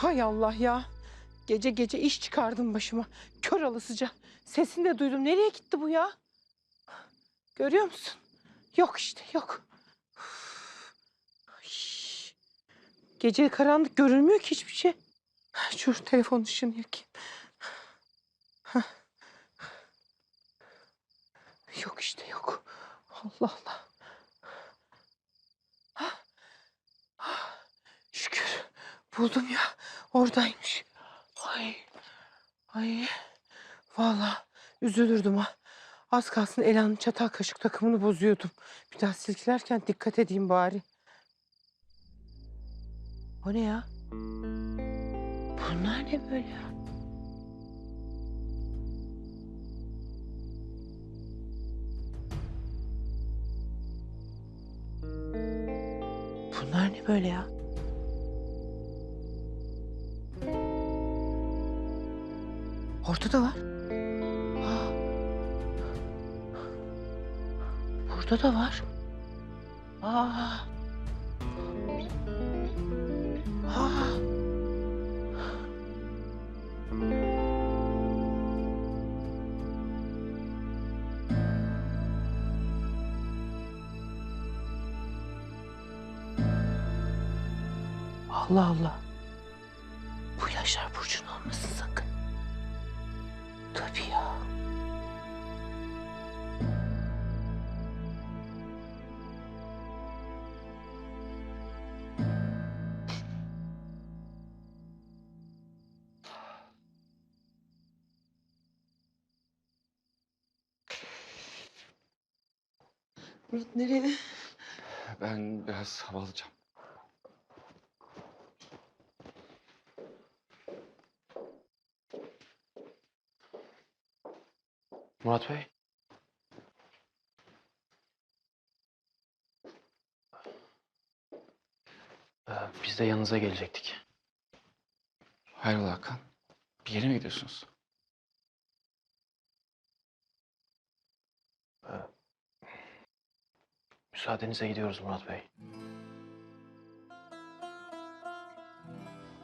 Hay Allah ya. Gece gece iş çıkardım başıma. Kör alasıca. Sesini de duydum. Nereye gitti bu ya? Görüyor musun? Yok işte yok. Gece karanlık görünmüyor ki hiçbir şey. Şu telefon ışığını yakayım. Yok işte yok. Allah Allah. Ah, Şükür buldum ya. Oradaymış. Ay. Ay. Vallahi üzülürdüm ha. Az kalsın Ela'nın çatal kaşık takımını bozuyordum. Bir daha silkelerken dikkat edeyim bari. O ne ya? Bunlar ne böyle ya? Bunlar ne böyle ya? Orada da var. Burada da var. Aa. Aa. Allah Allah. Bu Yaşar Burcu'nun olmasın. Tabii ya. Murat nereye? Ben biraz hava alacağım. Murat Bey. Ee, biz de yanınıza gelecektik. Hayrola Hakan? Bir yere mi gidiyorsunuz? Müsaadenizle gidiyoruz Murat Bey.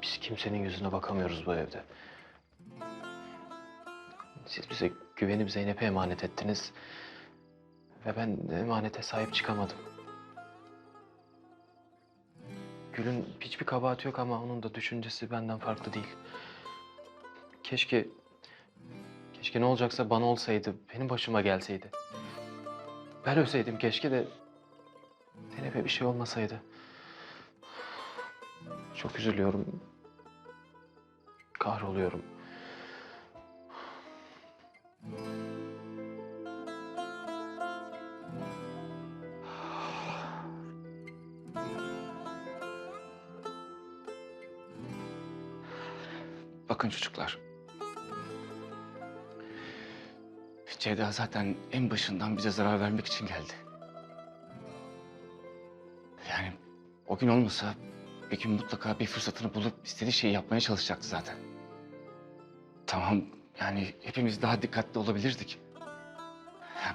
Biz kimsenin yüzüne bakamıyoruz bu evde. Siz bize güvenip Zeynep'e emanet ettiniz. Ve ben emanete sahip çıkamadım. Gül'ün hiçbir kabahati yok ama onun da düşüncesi benden farklı değil. Keşke... Keşke ne olacaksa bana olsaydı, benim başıma gelseydi. Ben ölseydim keşke de Zeynep'e bir şey olmasaydı. Çok üzülüyorum. Kahroluyorum. Bakın çocuklar. Ceyda zaten en başından bize zarar vermek için geldi. Yani o gün olmasa bir gün mutlaka bir fırsatını bulup istediği şeyi yapmaya çalışacaktı zaten. Tamam yani hepimiz daha dikkatli olabilirdik.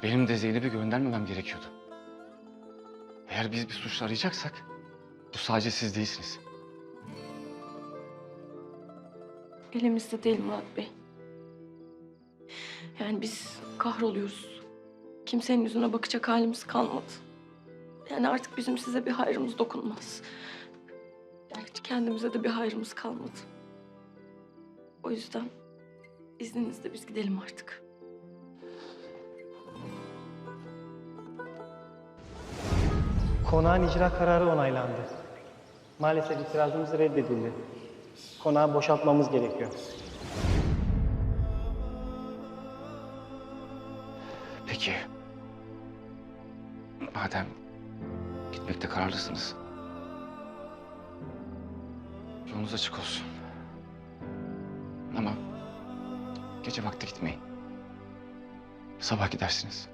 Benim de Zeynep'i göndermemem gerekiyordu. Eğer biz bir suçlu arayacaksak bu sadece siz değilsiniz. Elimizde değil Murat Bey. Yani biz kahroluyoruz. Kimsenin yüzüne bakacak halimiz kalmadı. Yani artık bizim size bir hayrımız dokunmaz. Hiç kendimize de bir hayrımız kalmadı. O yüzden izninizle biz gidelim artık. Konağın icra kararı onaylandı. Maalesef itirazımız reddedildi. Konağı boşaltmamız gerekiyor. Peki. Madem gitmekte kararlısınız. Yolunuz açık olsun. Ama gece vakti gitmeyin. Sabah gidersiniz.